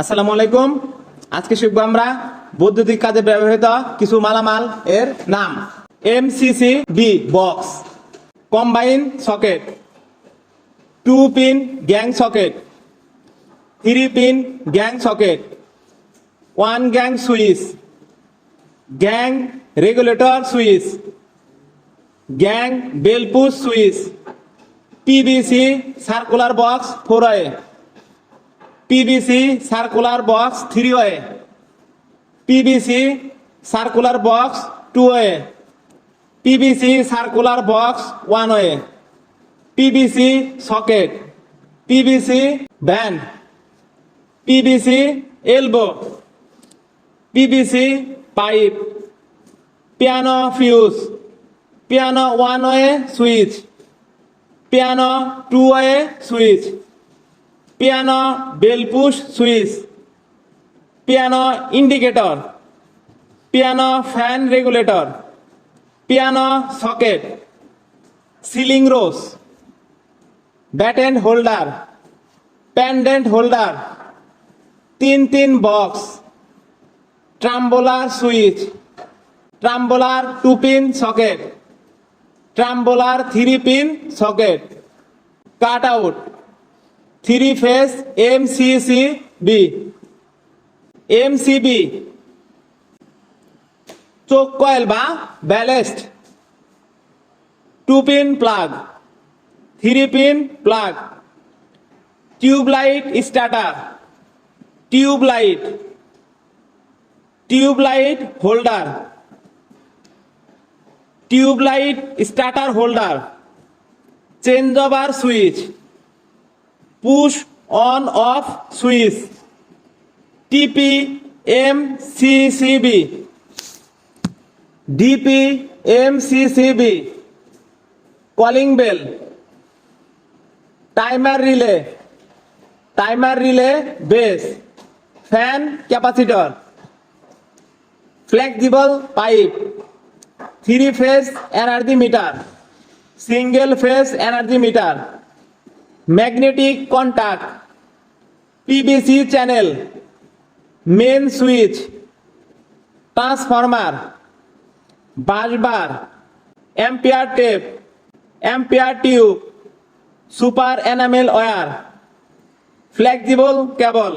আসসালামু আলাইকুম আজকে শিখবো আমরা বৈদ্যুতিক কাজে ব্যবহৃত কিছু মালামাল এর নাম M C B box combine socket two pin gang socket three pin gang socket one gang switch gang regulator switch gang bell push switch PVC circular box four way PVC circular box three way PVC circular box two way PVC circular box one way PVC socket PVC bend PVC elbow PVC pipe piano fuse piano one way switch piano two way switch piano bell push switch piano indicator piano fan regulator piano socket ceiling rose batten holder pendant holder তিন তিন box tumbler switch tumbler two pin socket tumbler three pin socket cut out three phase M C C B M C B choke coil বা ballast two pin plug three pin plug tubelight starter tubelight tubelight holder tubelight starter holder change over switch push on off switch TP M C CB DP M C CB calling bell timer relay timer relay base fan capacitor flexible pipe three phase energy meter single phase energy meter magnetic contact PVC channel main switch transformer busbar ampere tape ampere tube super enamel wire flexible cable